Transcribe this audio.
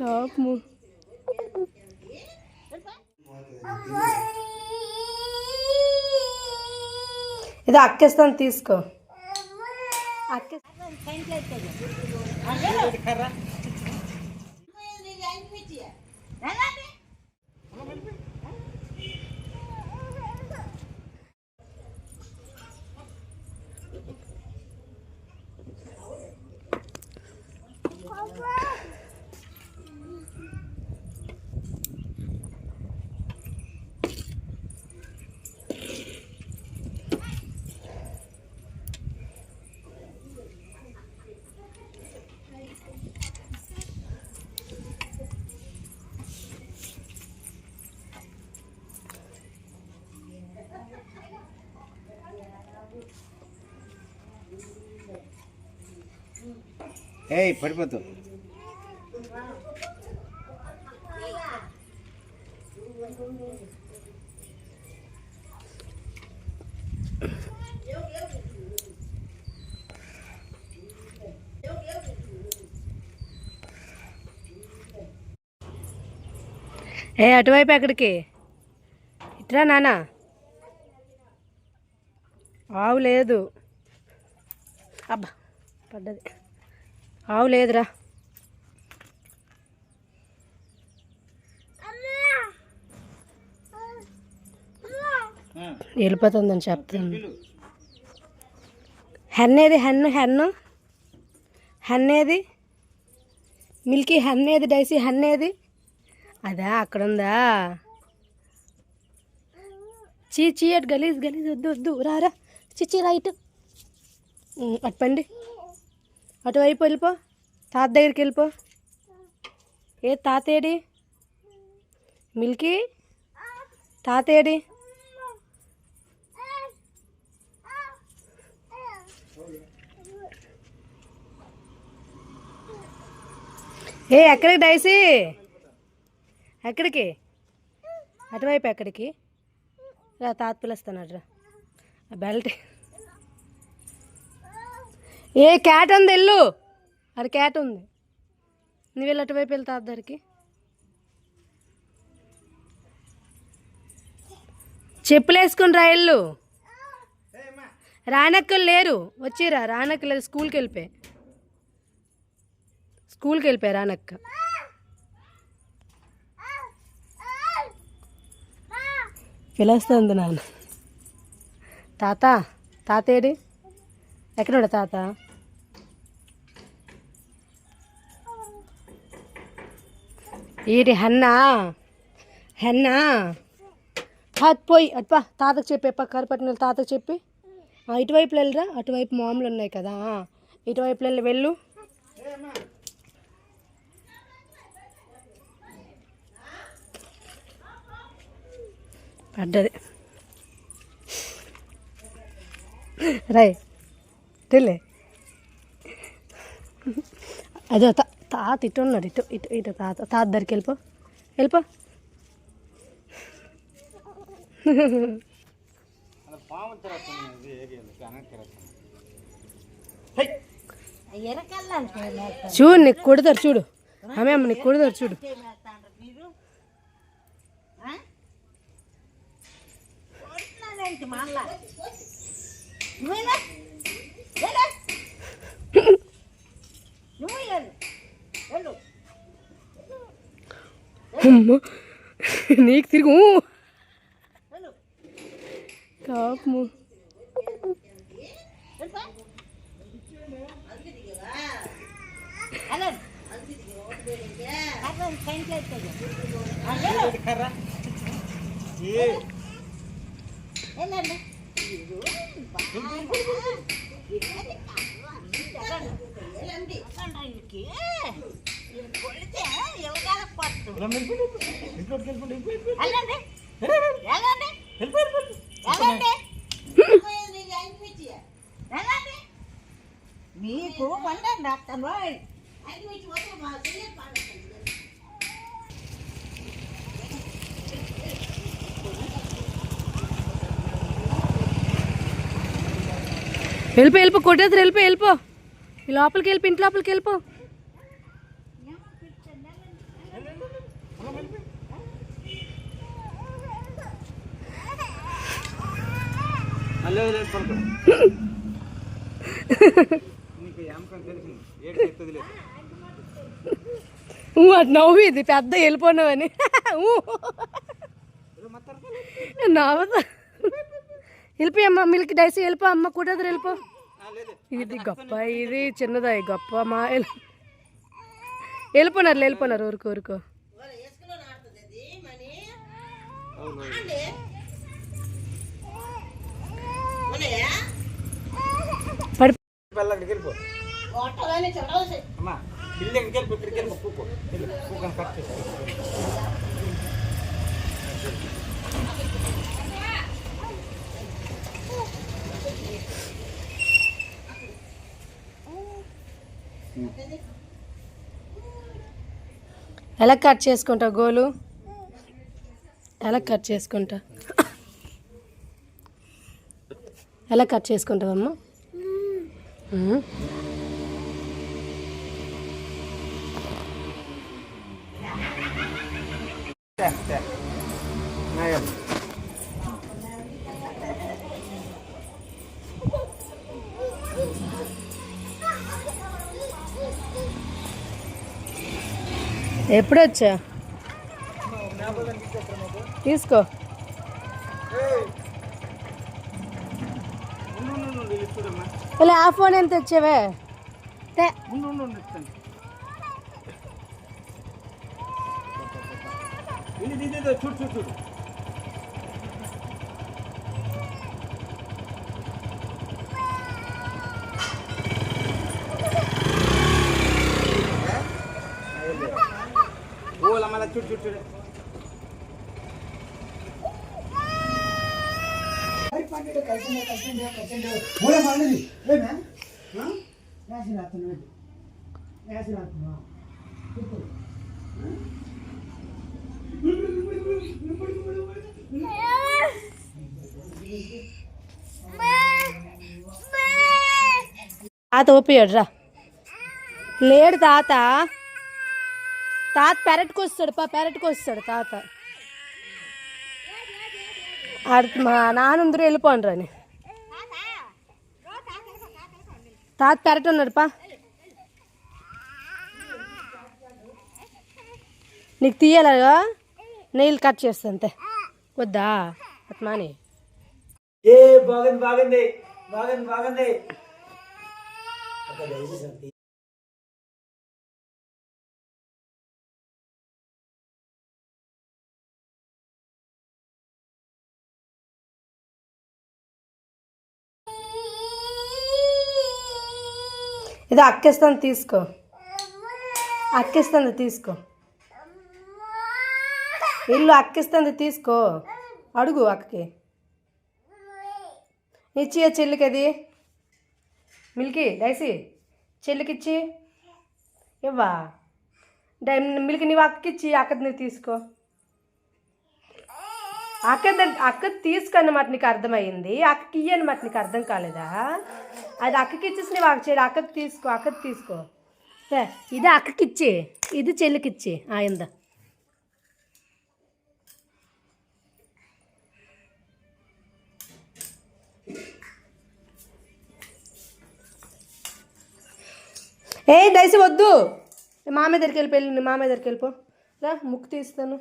కాపు. ఇది అక్కేస్తాను తీసుకో. అక్కే ఏయ్ పడిపోతు. ఏ అటువైపు ఎక్కడికి? ఇట్రా నాన్న ఆవు లేదు. అబ్బా పడ్డది. ఆవు లేదురా. వెళ్ళిపోతుందని చెప్తాను. హెన్నేది హెన్ హెన్? హెన్ మిల్కీ హెన్నేది డైసీ హెన్నేది అదా అక్కడ ఉందా? చీ చీ అటు గలీజ్ గలీజ్ వద్దు వద్దు. రారా చిచ్చి రైట్. అటు పండి. అటువైపు వెళ్ళిపో. తాత దగ్గరికి వెళ్ళిపో. ఏ తాతేడి మిల్కీ? తాతేడి ఏ ఎక్కడికి డైసీ? ఎక్కడికి? అటువైపు ఎక్కడికి? రా తాత పిలుస్తున్నాడు రా. ఆ బెల్ట్ ఏ క్యాట్ ఉంది వెళ్ళు అది క్యాట్ ఉంది. నువ్వు వెళ్ళి అటువైపు వెళ్తా అద్దరికి. చెప్పులు వేసుకుని రా వెళ్ళు రానక్కలు లేరు. వచ్చిరా రానక్క లేదు స్కూల్కి వెళ్ళిపోయి. స్కూల్కి వెళ్ళిపోయి రానక్క. పిలుస్తుంది నాన్న. తాత తాతేడి? ఎక్కడుండ తాత? ఈడి హన్నా హన్నా. హాత్ పోయి అట్పా తాతకు చెప్పి కరపట్టిన తాతకు చెప్పి. ఇటువైపు వెళ్ళరా? అటువైపు మామూలు ఉన్నాయి కదా. ఇటువైపు వెళ్ళి వెళ్ళు. పడ్డది. రై తెలే అదో తా తాత ఇటు ఉన్నారు ఇటు ఇటు ఇటు తాత తాత దగ్గరికి వెళ్ళిపో వెళ్ళిపో. చూడు నీకు కొడతారు చూడు. ఆమె అమ్మ నీకు కొడతారు చూడు. అమ్మ నీకు తిరుగు కాపు మీకు వండండి అత్తను వెళ్ళిపో వెళ్ళిపో కొట్టేది వెళ్ళిపో వెళ్ళిపో. ఈ లోపలికి వెళ్ళిపో ఇంటి లోపలికి వెళ్ళిపో. అటు నవ్వు ఇది పెద్ద వెళ్ళిపోయినావని. నవ్వుతా. వెళ్ళిపోయి అమ్మ మిల్క్ డైసీ వెళ్ళిపో అమ్మ కూటది వెళ్ళిపో. ఇది గొప్ప ఇది చిన్నదా గొప్ప మా వెళ్ళి- వెళ్ళిపోయినారు వెళ్ళిపోయినారు ఊరుకో ఊరుకో. ఎలా కట్ చేసుకుంటావు గోలు? ఎలా కట్ చేసుకుంటా ఎలా కట్ చేసుకుంటావమ్మా? ఉమ్. నాయం ఎప్పుడు వచ్చా తీసుకో. ఇలా ఆ ఫోన్ ఎంత తెచ్చావే? చూడు చూడు చూడు ఓల మళ్ళా చూడు చూడు చూడు తాత ఊపియాడు రా లేడు తాత. తాత పెరట్కి వస్తాడు పా పెరట్కి వస్తాడు తాత. ఆడ మా నాన్నందరూ వెళ్ళిపోండి తాత పెరట్ ఉన్నాడు పా. నీకు తీయాలగా నెయిల్ కట్ చేస్తా అంతే. వద్దా? అట్మాని. ఏ బాగుంది బాగుంది బాగుంది బాగుంది. ఇది అక్కిస్తాను తీసుకో. అక్కిస్తుంది తీసుకో. ఇల్లు అక్కిస్తుంది తీసుకో. అడుగు అక్కకి. ఇచ్చి చెల్లికి అది మిల్కి డైసి. చెల్లికి చెల్లికిచ్చి. ఇవ్వా. డై మిల్కి నీవు అక్కకిచ్చి అక్కది నువ్వు తీసుకో. అక్క దగ్గ- అక్క తీసుకున్నమాట నీకు అర్థమైంది. అక్కకి ఇయ్యి అనమాట నీకు అర్థం కాలేదా? అది అక్కకి ఇచ్చేసి వాకి అక్క చెల్లి అక్కకి తీసుకో అక్కకి తీసుకో. ఇది అక్కకి ఇచ్చి ఇది చెల్లికి ఇచ్చి ఆయందా ఏ దయసి వద్దు. మామ దగ్గరికి వెళ్ళిపోయి నీ మామ దగ్గరికి వెళ్ళిపో. రా ముక్కు తీస్తాను.